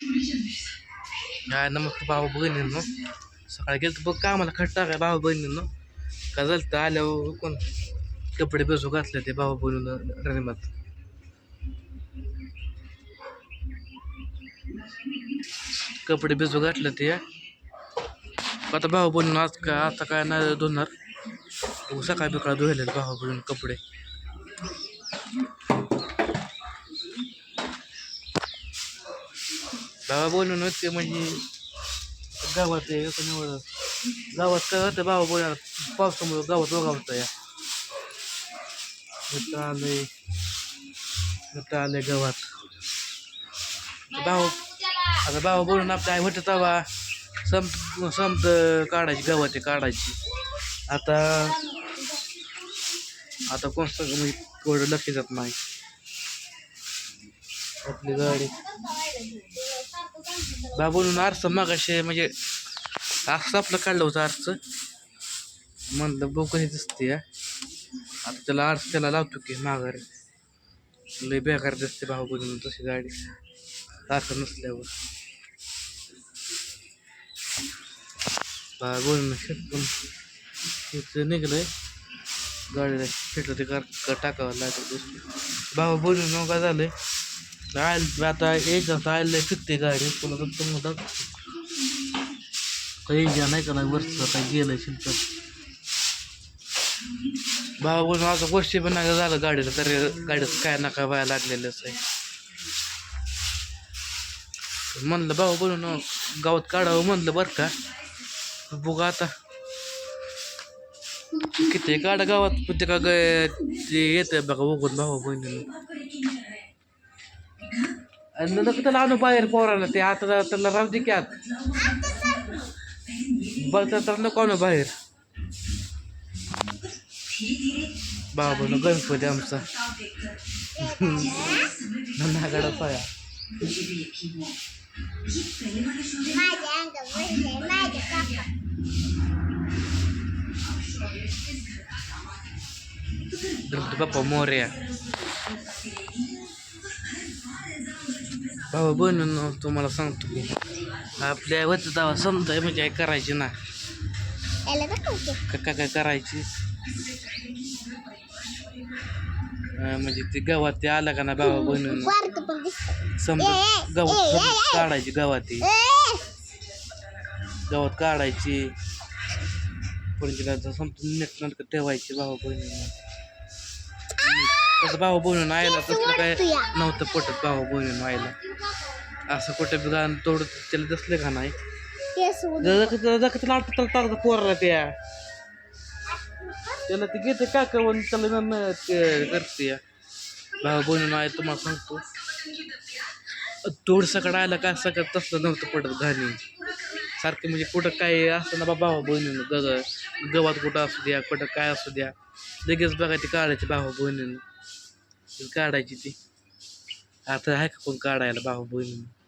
काय नमस्कार भाऊ बहिणींनो. सकाळी गेलं बघ का मला खट टाकाय भाऊ बहिणींनो. का झालं तर आल्यावर कोण कपडे बेसू घातले ते भाऊ बहिणीनं रनिमात कपडे बेसू घातले ते. आता भाऊ बहिणीनं आज का आता काय नाही धुणार. सकाळी बिकाळ धुवायले भाऊ बहिणीनं कपडे. भावा बोलून ते म्हणजे गावात आहे निवड गावात काय होतं भावा बोलणार पावसामुळं गावात बघावतं या. मित्र आले मित्र आले गावात. भाऊ आता भावा बोलून आपल्या आई होतं तवा संप संप काढायची गावात काढायची. आता आता कोण सगळं म्हणजे थोडं लक्ष जात नाही. आपली गाडी बाबून आरसा मागाशी म्हणजे आरसा आपलं काढलं होतं आरसं. म्हणलं बघू कशी दिसते आता त्याला आरस त्याला लावतो की माघारी. लय बेकार दिसते भाऊ बनवून तशी गाडी. आरसं नसल्यावर. बा बोलून शेतकून तिथं निघलंय. गाडीला फिटलं ते कर टाकावं लागतं भाऊ बोलून नका झालंय. आयल आता एक आता आयला फिरते गाडी. पुन्हा तर काही ज्या नाही का नाही वरचं काही गेलं शिल्पक भावा बोलून आता गोष्टी पण नाही झालं गाडीला तर गाडीचं काय नका व्हायला लागलेलंच आहे. म्हणलं भाऊ बोलून गावात काढावं म्हणलं बरं का. बघा आता. किती काढा गावात पण ते का ते बघा बघून भाऊ बहिणीनं. आणि त्याला आणू बाहेर पोराला ते आता त्याला राहू दे की आत. बघता तर नको आणू बाहेर. बाबा गणपती आमचा. नागाडा पाया. गणपती बाप्पा मोर्या. बाबा बनून तुम्हाला सांगतो की आपल्या वरती तेव्हा समजा म्हणजे काय करायची ना. का काय काय करायची? म्हणजे ते गावात ते आलं का ना बाबा बनून. समजा गावात. काढायची गावात. गावात काढायची. पण तिला समजून नीट नाटकं ठेवायची भाऊ बहिणीनं. कसं भाऊ बहिणून आयला तसलं काय नव्हतं पटत भाऊ बहिणून आयला. असं कुठं बी गाणं तोड त्याला दिसलं का नाही? टाकतं पोराला त्या. त्याला ते घेते का करून त्याला करते. भाऊ बहिणून आहे तुम्हाला सांगतो. तोड सकाळ आला का सकाळ तसलं नव्हतं पडत घाणी. सारखं म्हणजे कुठं काय असतं ना बाबा बहिणीनं ग गवात कुठं असू द्या कुठं काय असू द्या. लगेच बघा ती काढायची भाऊ बहिणीनं काढायची ती आता आहे का कोण काढायला भाऊ बहिणीनं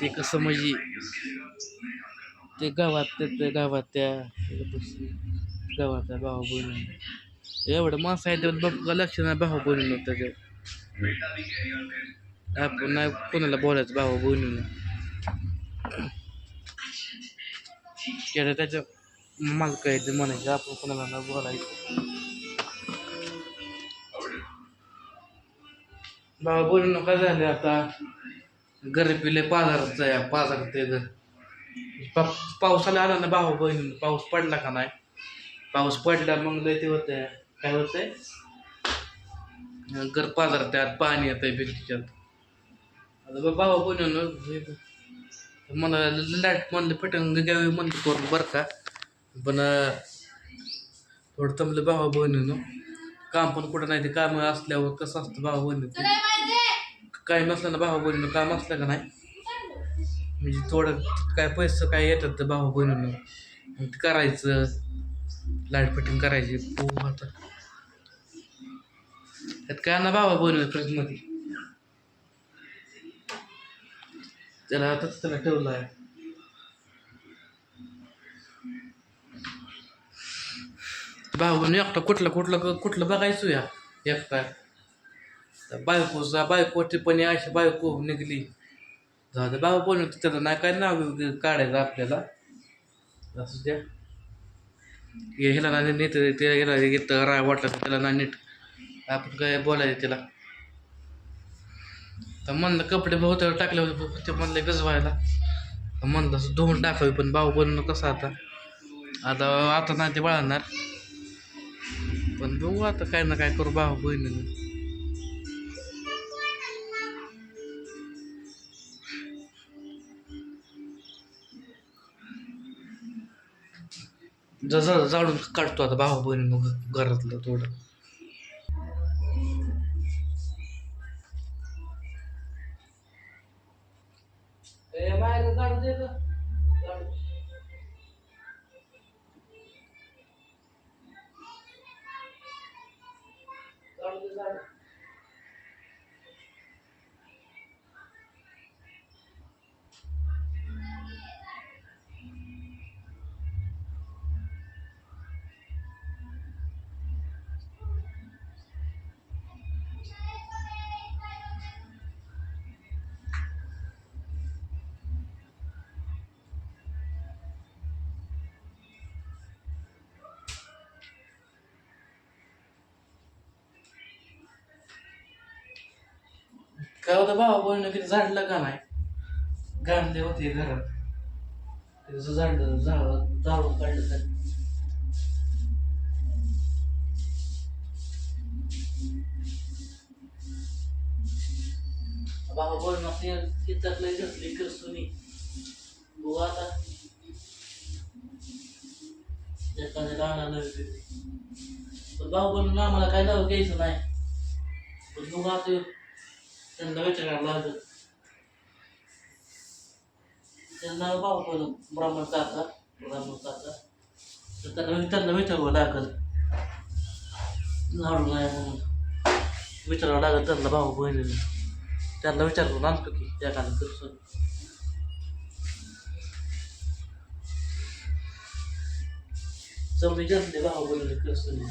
ते कसं म्हणजे ते गावात त्या गावात त्या गावात आहे भाऊ बहिणीनं एवढं माणसं आहे तेवढं बघ लक्ष नाही भाऊ बहिणीनं त्याच्यावर आपण नाही कोणाला बोलायचं भाऊ बहिणीनं केलं त्याच्या मला काय ते म्हणायचं आपण कोणाला नाही बोलायचं. बाबा बोलू काय झालं आता. घरी पिले पाजारचं आहे पाजार ते घर पा पावसाला आला ना भाऊ बहिणी पाऊस पडला का नाही? पाऊस पडला मग लय ते होतंय. काय होतंय? घर पाजारत्यात पाणी येतंय भिंतीच्यात. आता बा भावा बनवलं मला लाइट म्हणलं पटंग द्यावी म्हणलं करून बरं का? पण थोडं तमलं भावा बहिणीनं. काम पण कुठं नाही ते काम असल्यावर कसं असतं भावा बहिणी? काय नसलं ना भावा बहिणीनं काम असलं का नाही? म्हणजे थोडं काय पैसे काय येतात तर भावा बहिणीनं. मग ते करायचं. लाइट फिटिंग करायची. हो आता. त्यात काय ना भावा बहिणी फ्रीजमध्ये? त्याला आताच त्याला ठेवलं आहे भाऊ एकटा कुठलं कुठलं कुठलं बघायचो या? एकटा बायकोचा बायकोची पण अशी बायको निघली. झालं बाबा पण त्याचं नाही काय नाव काढायचं आपल्याला? असू द्या. हे ह्याला नाही नीट ते ह्याला येतं राय वाटलं त्याला नाही नीट. आपण काय बोलायचं त्याला तर म्हणलं कपडे बहुत टाकले होते ते म्हणलं गजवायला. तर म्हणलं असं धुवून टाकावी पण भाऊ बनणं कसं आता? आता आता नाही ते बाळणार. पण बघू आता काय ना काय करू भाऊ बहिणीनं. जसं जाळून काढतो आता भाऊ बहिणी मग घरातलं थोडं. बाहेर दे काय होतं भावा बोलणं किती झाडलं का नाही? गाणले होते घरात. त्याचं झाड झाड जाळून काढलं तर. भावा बोलणं ते तिथं घेतली करसुनी बघू आता एखाद्या गाणं नवीन पण भाऊ बोलून आम्हाला काय नवं घ्यायचं नाही. पण बघू आता त्यांना विचारायला लागत त्यांना भाऊ पण ब्राह्मण काका ब्राह्मण काका तर त्यांना त्यांना विचारावं लागल? झाडू नाही म्हणून. विचारावं लागल त्यांना भाऊ बहिणीला. त्यांना विचारून आणतो की एखादं करसून चवळी घेतली भाऊ बहिणीला करसून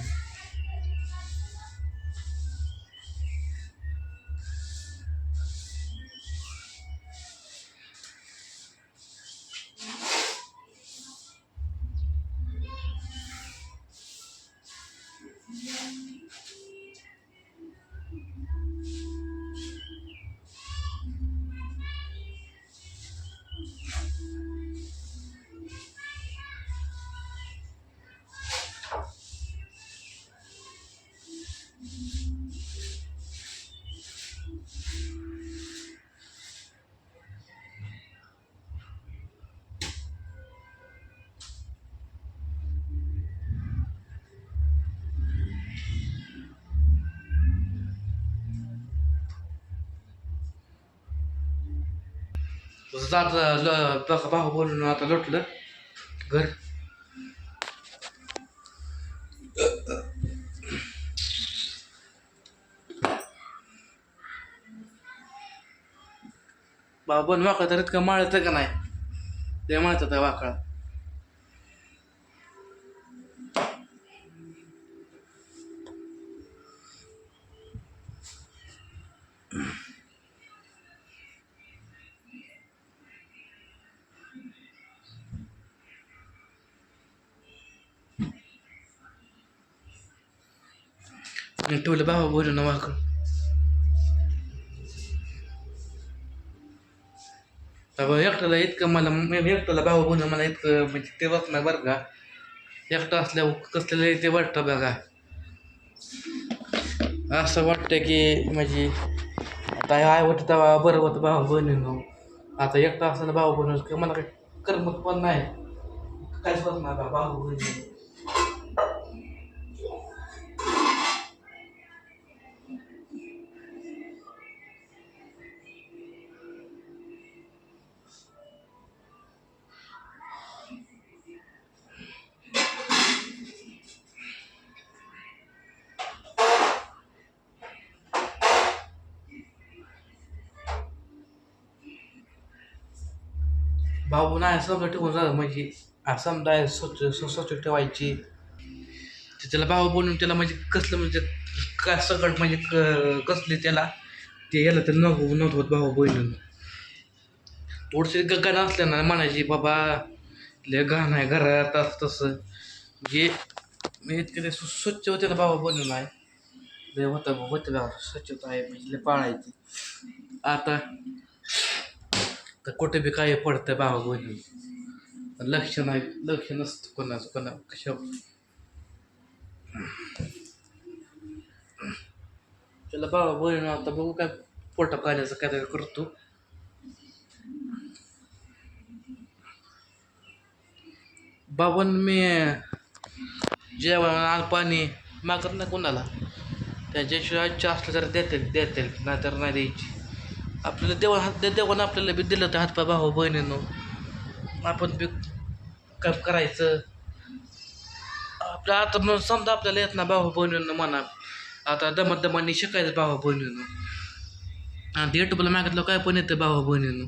तसं आता ल- भाऊ बोलून आता लोटलं घर भाऊ पण वाकळा तर इतकं माळतं का नाही ते माळतं त्या वाकळा आणि ठेवलं भाऊ बोलून वाकळ बाबा एकट्याला इतकं मला मी एकट्याला भाऊ बोलणं मला इतकं म्हणजे ते वाटणार बरं का एकटा असल्यावर कसलेलं ते वाटतं बघा असं वाटतं की म्हणजे आता आय होतं तेव्हा बरं होतं भाऊ बहिणीनं आता एकटा असल्याला भाऊ बहिणी मला काही करमत पण नाही काहीच होत नाही बा भाऊ बहिणी भाऊ असं समजा ठेवून झालं म्हणजे समजा स्वच्छ स्वच्छ ठेवायची. ते त्याला भाऊ बनवून त्याला म्हणजे कसलं म्हणजे कसं सगळं म्हणजे क- कसले त्याला ते याला तर नको होत भाऊ बहिणीनं थोडसे गाणं असलं ना म्हणायची बाबा लय घाण आहे घरात असं तसं. म्हणजे मी इतके ते स्व- स्वच्छ होते ना बाबा बनवून आहे. लय होतं होतं बाबा स्वच्छता आहे म्हणजे लय पाळायची. आता तर कुठे बी काय पडतं बाबा बहिणी लक्ष नाही लक्ष नसतं कोणाचं कोणा कशा त्याला बाबा बनवून आता बघू काय पोटा पाण्याचं काय करतो. बाबन मी जेवण पाणी मागत नाही कोणाला. त्याच्याशिवाय इच्छा असलं तर देतील देतील नाहीतर नाही द्यायची. आपल्याला देवा हात देवानं आपल्याला बी दिलं तर हातपाय भाऊ बहिणीनं. आपण बी काम करायचं. आपल्या आता समजा आपल्याला येत ना भाऊ बहिणीनं म्हणा. आता दमत दमाने शिकायचं भाऊ बहिणीनं. आणि युट्यूबला मागितलं काय पण येतं भाऊ बहिणीनं.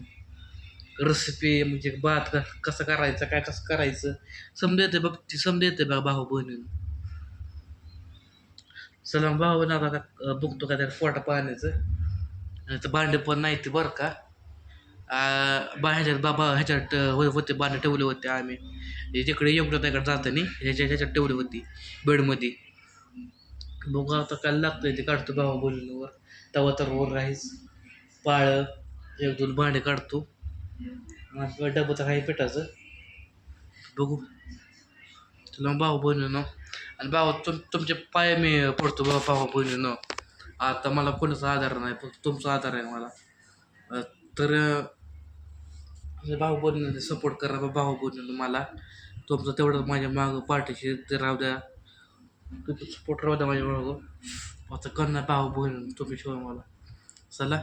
रेसिपी म्हणजे भात कसं करायचं काय कसं करायचं. समजा येते बघ ती समजा येते बघा भाऊ बहिणीनं. चला भाऊ ना आता बघतो का त्याला पोटा पाण्याचं आणि तर भांडे पण नाही ते बरं का. बाहेर बा ह्याच्यात बाबा ह्याच्यात होते भांडे ठेवले होते आम्ही. हे जिकडे योग्य त्याकडे जाताना ह्याच्या ह्याच्यात ठेवली होती बेडमध्ये. बघू आता काय लागतंय ते काढतो बाबा बहिणीवर तवा तर वर राहीस. पाळं एक दोन भांडे काढतो. डबं तर आहे पिठाचं बघू. तुला भाऊ बहिणीनं आणि भाऊ तुम तुमचे पाय मी पडतो बाबा भाऊ बहिणीनं आता मला कोणाचा आधार नाही फक्त तुमचा आधार आहे मला. तर अं, भाऊ बहिणीने सपोर्ट करा भाऊ बहिणीनं मला. तुमचं तेवढं माझ्या मागं पार्टीशी ते राहू द्या. तुमचं सपोर्ट राहू द्या माझ्या मागं. आता करणार भाऊ बहीण तुम्ही शिवाय मला. चला.